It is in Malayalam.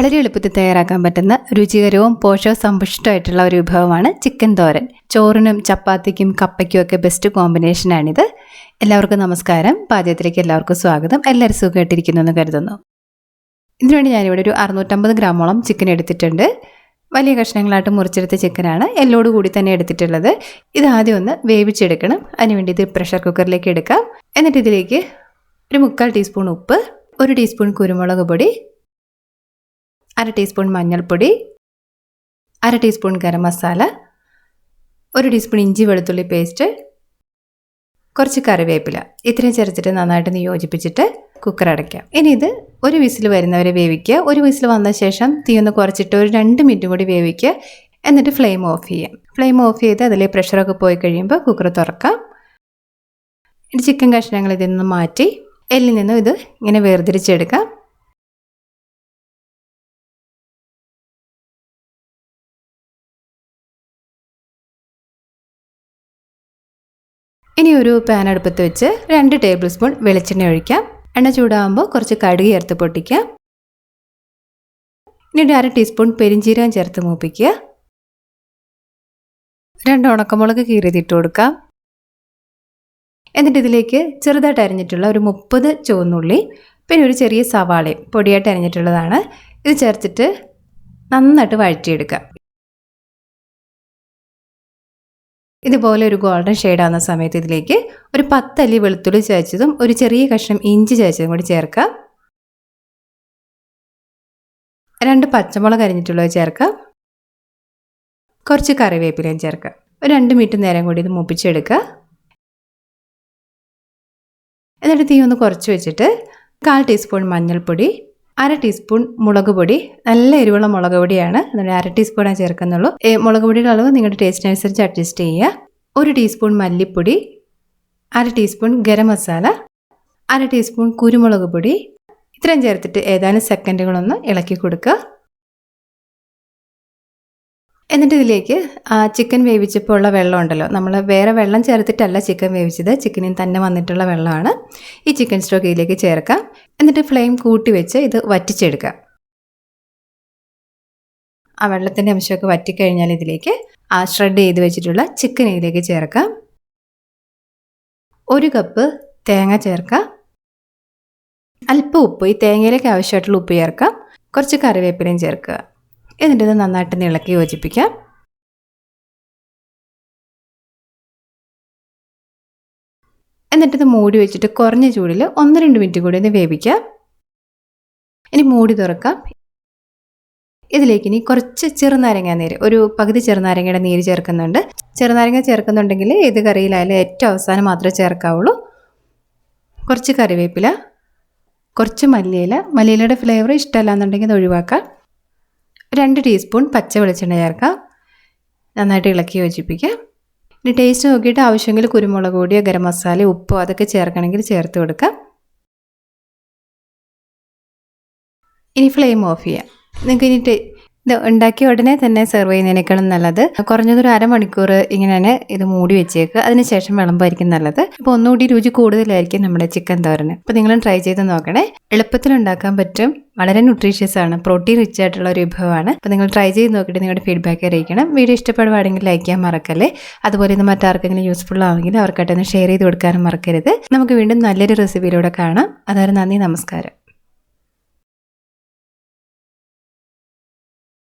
വളരെ എളുപ്പത്തിൽ തയ്യാറാക്കാൻ പറ്റുന്ന രുചികരവും പോഷകസമ്പുഷ്ടമായിട്ടുള്ള ഒരു വിഭവമാണ് ചിക്കൻ തോരൻ. ചോറിനും ചപ്പാത്തിക്കും കപ്പയ്ക്കും ഒക്കെ ബെസ്റ്റ് കോമ്പിനേഷനാണിത് എല്ലാവർക്കും നമസ്കാരം. പാചകത്തിലേക്ക് എല്ലാവർക്കും സ്വാഗതം. എല്ലാവരും സുഖമായിട്ടിരിക്കുന്നു എന്ന് കരുതുന്നു. ഇതിനുവേണ്ടി ഞാനിവിടെ ഒരു അറുന്നൂറ്റമ്പത് ഗ്രാമോളം ചിക്കൻ എടുത്തിട്ടുണ്ട്. വലിയ കഷ്ണങ്ങളായിട്ട് മുറിച്ചെടുത്ത ചിക്കനാണ്. എല്ലോട് കൂടി തന്നെ എടുത്തിട്ടുള്ളത്. ഇത് ആദ്യം ഒന്ന് വേവിച്ചെടുക്കണം. അതിനുവേണ്ടി ഇത് പ്രഷർ കുക്കറിലേക്ക് എടുക്കാം. എന്നിട്ട് ഇതിലേക്ക് ഒരു മുക്കാൽ ടീസ്പൂൺ ഉപ്പ് ഒരു ടീസ്പൂൺ കുരുമുളക് പൊടി അര ടീസ്പൂൺ മഞ്ഞൾപ്പൊടി അര ടീസ്പൂൺ ഗരം മസാല ഒരു ടീസ്പൂൺ ഇഞ്ചി വെളുത്തുള്ളി പേസ്റ്റ് കുറച്ച് കറിവേപ്പില. ഇത്രയും ചേർത്തിട്ട് നന്നായിട്ട് യോജിപ്പിച്ചിട്ട് കുക്കർ അടയ്ക്കാം. ഇനി ഇത് ഒരു വിസിൽ വരുന്നവരെ വേവിക്കുക. ഒരു വിസിൽ വന്ന ശേഷം തീ ഒന്ന് കുറച്ചിട്ട് ഒരു രണ്ട് മിനിറ്റ് കൂടി വേവിക്കുക. എന്നിട്ട് ഫ്ലെയിം ഓഫ് ചെയ്യാം. ഫ്ലെയിം ഓഫ് ചെയ്ത് അതിലെ പ്രഷറൊക്കെ പോയി കഴിയുമ്പോൾ കുക്കർ തുറക്കാം. ഇനി ചിക്കൻ കഷ്ണങ്ങൾ ഇതിൽ നിന്ന് മാറ്റി എല്ലിൽ നിന്നും ഇത് ഇങ്ങനെ വേർതിരിച്ചെടുക്കാം. ഇനി ഒരു പാൻ അടുപ്പത്ത് വെച്ച് രണ്ട് ടേബിൾ സ്പൂൺ വെളിച്ചെണ്ണ ഒഴിക്കാം. എണ്ണ ചൂടാകുമ്പോൾ കുറച്ച് കടുക് ചേർത്ത് പൊട്ടിക്കാം. ഇനി ഒരു അര ടീസ്പൂൺ പെരിഞ്ചീരകം ചേർത്ത് മൂപ്പിക്കുക. രണ്ട് ഉണക്കമുളക് കീറിയതിട്ട് കൊടുക്കാം. എന്നിട്ട് ഇതിലേക്ക് ചെറുതായിട്ട് അരിഞ്ഞിട്ടുള്ള ഒരു മുപ്പത് ചുവന്നുള്ളി പിന്നെ ഒരു ചെറിയ സവാളയും പൊടിയായിട്ട് അരിഞ്ഞിട്ടുള്ളതാണ്. ഇത് ചേർത്തിട്ട് നന്നായിട്ട് വഴറ്റിയെടുക്കാം. ഇതുപോലെ ഒരു ഗോൾഡൻ ഷെയ്ഡ് ആവുന്ന സമയത്ത് ഇതിലേക്ക് ഒരു പത്തല്ലി വെളുത്തുള്ളി ചതച്ചതും ഒരു ചെറിയ കഷ്ണം ഇഞ്ചി ചതച്ചതും കൂടി ചേർക്കാം. രണ്ട് പച്ചമുളക് അരിഞ്ഞിട്ടുള്ളത് ചേർക്കാം. കുറച്ച് കറിവേപ്പിലയും ചേർക്കാം. ഒരു രണ്ട് മിനിറ്റ് നേരം കൂടി ഇത് മുപ്പിച്ചെടുക്കുക. എന്നിട്ട് തീ ഒന്ന് കുറച്ച് വെച്ചിട്ട് കാൽ ടീസ്പൂൺ മഞ്ഞൾപ്പൊടി അര ടീസ്പൂൺ മുളക് പൊടി നല്ല എരിവുള്ള മുളക് പൊടിയാണ് അതുകൊണ്ട് അര ടീസ്പൂണാണ് ചേർക്കുന്നുള്ളൂ. മുളക് പൊടിയുടെ അളവ് നിങ്ങളുടെ ടേസ്റ്റിനനുസരിച്ച് അഡ്ജസ്റ്റ് ചെയ്യുക. ഒരു ടീസ്പൂൺ മല്ലിപ്പൊടി അര ടീസ്പൂൺ ഗരം മസാല അര ടീസ്പൂൺ കുരുമുളക് പൊടി. ഇത്രയും ചേർത്തിട്ട് ഏതാനും സെക്കൻഡുകളൊന്ന് ഇളക്കി കൊടുക്കുക. എന്നിട്ട് ഇതിലേക്ക് ചിക്കൻ വേവിച്ചപ്പോൾ ഉള്ള വെള്ളം ഉണ്ടല്ലോ നമ്മൾ വേറെ വെള്ളം ചേർത്തിട്ടല്ല ചിക്കൻ വേവിച്ചത്. ചിക്കനിൽ തന്നെ വന്നിട്ടുള്ള വെള്ളമാണ്. ഈ ചിക്കൻ സ്റ്റോക്ക് ഇതിലേക്ക് ചേർക്കാം എന്നിട്ട് ഫ്ലെയിം കൂട്ടി വെച്ച് ഇത് വറ്റിച്ചെടുക്കാം ആ വെള്ളത്തിന്റെ അംശമൊക്കെ വറ്റിക്കഴിഞ്ഞാൽ ഇതിലേക്ക് ആ ഷ്രെഡ് ചെയ്ത് വെച്ചിട്ടുള്ള ചിക്കൻ ഇതിലേക്ക് ചേർക്കാം ഒരു കപ്പ് തേങ്ങ ചേർക്കാം അല്പം ഉപ്പ്. ഈ തേങ്ങയിലേക്ക് ആവശ്യമായിട്ടുള്ള ഉപ്പ് ചേർക്കാം കുറച്ച് കറിവേപ്പിലയും ചേർക്കുക. എന്നിട്ട് ഇത് നന്നായിട്ട് ഇളക്കി യോജിപ്പിക്കാം. എന്നിട്ടിത് മൂടി വെച്ചിട്ട് കുറഞ്ഞ ചൂടിൽ ഒന്ന് രണ്ട് മിനിറ്റ് കൂടി ഒന്ന് വേവിക്കാം. ഇനി മൂടി തുറക്കാം. ഇതിലേക്ക് ഇനി കുറച്ച് ചെറുനാരങ്ങ നീര് ഒരു പകുതി ചെറുനാരങ്ങയുടെ നീര് ചേർക്കുന്നുണ്ട്. ചെറുനാരങ്ങ ചേർക്കുന്നുണ്ടെങ്കിൽ ഏത് കറിയിലായാലും ഏറ്റവും അവസാനം മാത്രമേ ചേർക്കാവുള്ളൂ. കുറച്ച് കറിവേപ്പില കുറച്ച് മല്ലിയില. മല്ലിയിലയുടെ ഫ്ലേവർ ഇഷ്ടമല്ല എന്നുണ്ടെങ്കിൽ അത് ഒഴിവാക്കാം. രണ്ട് ടീസ്പൂൺ പച്ച വെളിച്ചെണ്ണ ചേർക്കാം നന്നായിട്ട് ഇളക്കി യോജിപ്പിക്കാം ഇനി ടേസ്റ്റ് നോക്കിയിട്ട് ആവശ്യമെങ്കിൽ കുരുമുളക് പൊടിയോ ഗരം മസാല ഉപ്പോ അതൊക്കെ ചേർക്കണമെങ്കിൽ ചേർത്ത് കൊടുക്കാം ഇനി ഫ്ലെയിം ഓഫ് ചെയ്യാം നിങ്ങൾക്ക് ഇനി ഇത് ഉണ്ടാക്കിയ ഉടനെ തന്നെ സെർവ് ചെയ്യുന്നതിനേക്കാളും നല്ലത്. കുറഞ്ഞതൊരു അരമണിക്കൂർ ഇങ്ങനെ തന്നെ ഇത് മൂടി വെച്ചേക്കുക. അതിനുശേഷം വിളമ്പായിരിക്കും നല്ലത്. അപ്പോൾ ഒന്നുകൂടി രുചി കൂടുതലായിരിക്കും നമ്മുടെ ചിക്കൻ തോരന്. അപ്പോൾ നിങ്ങളും ട്രൈ ചെയ്ത് നോക്കണേ. എളുപ്പത്തിൽ ഉണ്ടാക്കാൻ പറ്റും. വളരെ ന്യൂട്രീഷ്യസ് ആണ്. പ്രോട്ടീൻ റിച്ച് ആയിട്ടുള്ള ഒരു വിഭവമാണ്. അപ്പോൾ നിങ്ങൾ ട്രൈ ചെയ്ത് നോക്കിയിട്ട് നിങ്ങളുടെ ഫീഡ്ബാക്ക് അറിയിക്കണം. വീഡിയോ ഇഷ്ടപ്പെടുവാണെങ്കിൽ ലൈക്ക് ചെയ്യാൻ മറക്കല്ലേ. അതുപോലെ ഇത് മറ്റാർക്കെങ്കിലും യൂസ്ഫുൾ ആണെങ്കിൽ അവർക്കായിട്ടൊന്ന് ഷെയർ ചെയ്ത് കൊടുക്കാനും മറക്കരുത്. നമുക്ക് വീണ്ടും നല്ലൊരു റെസിപ്പിയിലൂടെ കാണാം. അതായത് നന്ദി നമസ്കാരം.